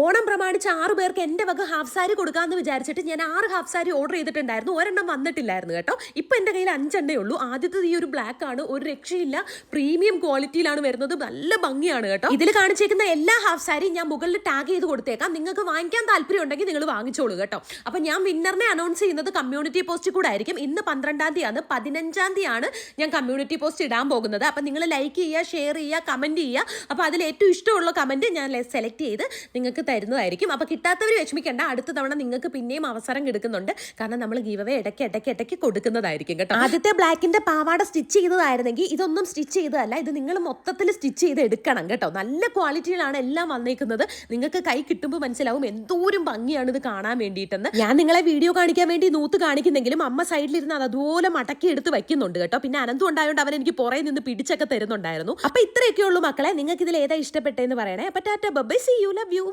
ഓണം പ്രമാണിച്ച് ആറു പേർക്ക് എന്റെ വക ഹാഫ് സാരി കൊടുക്കാമെന്ന് വിചാരിച്ചിട്ട് ഞാൻ ആറ് ഹാഫ് സാരി ഓർഡർ ചെയ്തിട്ടുണ്ടായിരുന്നു. ഒരെണ്ണം വന്നിട്ടില്ലായിരുന്നു കേട്ടോ. ഇപ്പം എന്റെ കയ്യിൽ അഞ്ചെണ്ണേ ഉള്ളൂ. ആദ്യത്തത് ഈ ഒരു ബ്ലാക്ക് ആണ്. ഒരു രക്ഷയില്ല. പ്രീമിയം ക്വാളിറ്റിയിലാണ് വരുന്നത്. നല്ല ഭംഗിയാണ് കേട്ടോ. ഇതിൽ കാണിച്ചേക്കുന്ന എല്ലാ ഹാഫ് സാരിയും ഞാൻ മുകളിൽ ടാഗ് ചെയ്ത് കൊടുത്തേക്കാം. നിങ്ങൾക്ക് വാങ്ങിക്കാൻ താല്പര്യം ഉണ്ടെങ്കിൽ നിങ്ങൾ വാങ്ങിച്ചോളൂ കേട്ടോ. അപ്പം ഞാൻ വിന്നറിനെ അനൗൺസ് ചെയ്യുന്നത് കമ്മ്യൂണിറ്റി പോസ്റ്റ് കൂടെ ആയിരിക്കും. ഇന്ന് പന്ത്രണ്ടാം തീയതിയാണ്. പതിനഞ്ചാം തീയതിയാണ് ഞാൻ കമ്മ്യൂണിറ്റി പോസ്റ്റ് ഇടാൻ പോകുന്നത്. അപ്പം നിങ്ങൾ ലൈക്ക് ചെയ്യുക ഷെയർ ചെയ്യുക കമന്റ് ചെയ്യുക. അപ്പോൾ അതിൽ ഏറ്റവും ഇഷ്ടമുള്ള കമന്റ് ഞാൻ സെലക്ട് ചെയ്ത് നിങ്ങൾക്ക് തരുന്നതായിരിക്കും. അപ്പോൾ കിട്ടാത്തവർ വിഷമിക്കേണ്ട. അടുത്ത തവണ നിങ്ങൾക്ക് പിന്നെയും അവസരം കിടക്കുന്നുണ്ട്. കാരണം നമ്മൾ ഗീവവേ ഇടയ്ക്ക് ഇടയ്ക്ക് ഇടയ്ക്ക് കൊടുക്കുന്നതായിരിക്കും കേട്ടോ. ആദ്യത്തെ ബ്ലാക്കിന്റെ പാവാട സ്റ്റിച്ച് ചെയ്തതായിരുന്നെങ്കിൽ ഇതൊന്നും സ്റ്റിച്ച് ചെയ്തതല്ല. ഇത് നിങ്ങൾ മൊത്തത്തിൽ സ്റ്റിച്ച് ചെയ്ത് എടുക്കണം കേട്ടോ. നല്ല ക്വാളിറ്റിയിലാണ് എല്ലാം വന്നേക്കുന്നത്. നിങ്ങൾക്ക് കൈ കിട്ടുമ്പോൾ മനസ്സിലാവും എന്തോരം ഭംഗിയാണ് ഇത് കാണാൻ വേണ്ടിയിട്ടെന്ന്. ഞാൻ നിങ്ങളെ വീഡിയോ കാണിക്കാൻ വേണ്ടി നൂത്ത് കാണിക്കുന്നെങ്കിലും അമ്മ സൈഡിലിരുന്ന് അത് അതുപോലെ മടക്കി എടുത്ത് വെക്കുന്നുണ്ട് കേട്ടോ. പിന്നെ അനന്തു ഉണ്ടായതുകൊണ്ട് അവൻ എനിക്ക് പുറകെ നിന്ന് പിടിച്ചൊക്കെ തരുന്നുണ്ടായിരുന്നു. അപ്പൊ ഇത്രയൊക്കെ ഉള്ളൂ മക്കളെ. നിങ്ങൾക്ക് ഇതിൽ ഏതാ ഇഷ്ടപ്പെട്ടെന്ന് പറയണേ. അപ്പൊ tata bye see you love you.